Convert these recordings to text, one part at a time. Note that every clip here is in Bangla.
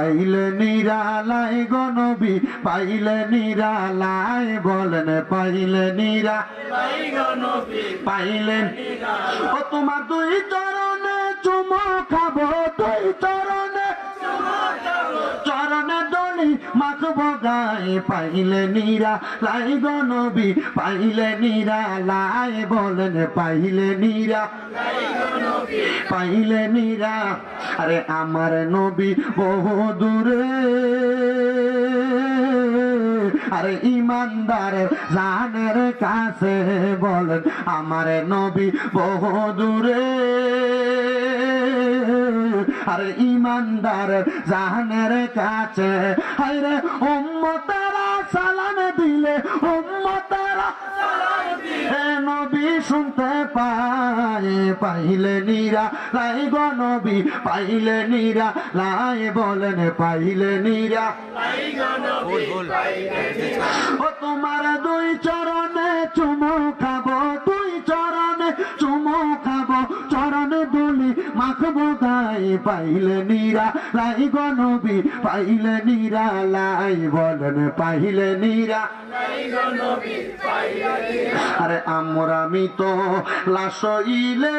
পাইলে নিরালাই গনবি পাইলে নিরালাই বলেন পাইলে নিরা পাইলেন ও তোমার দুই চরণে মাখবো গায়ে পাইলে নিরা, লাই গনবী পাইলে নিরা, লাই বলেন পাইলে নিরা। পাইলে নিরা, আরে আমার নবী বহু দূরে। আরে ইমানদারের জানের কাছে বলেন, আমার নবী বহু দূরে। আরে ইমানদারের জাহানের কাছে। হাইরে উম্মতারা সালাম দিলে উম্মতারা নবী শুনতে পায় পাইলে নিরা লাই গো নবী পাইলে নিরা লাই বলেন পাইলে নিরা ও তোমার দুই চরণে চুমু খাব দুই চরণে চুমু খাব চরণে দুলি মাখবো গায়ে, পাইলে নিরা লাই গো নবী পাইলে নিরা লাই বলেন, পাইলে নিরা আরে আমরা আমি তো লাশইলে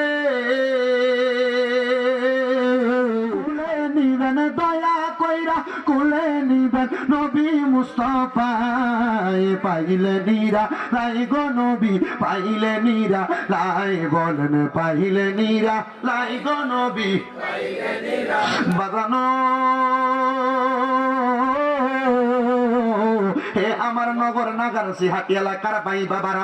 কুলে নিবেন দয়া কইরা, কুলে নিবেন নবী মুস্তফায় পাইলে নিরা, লাই গো নবী, পাইলে নিরা, লাই বলেন পাইলে নিরা, লাই গো নবী, বাজানো। হে আমার নগর নাগার সি হাটি এলাকার ভাই বাবারা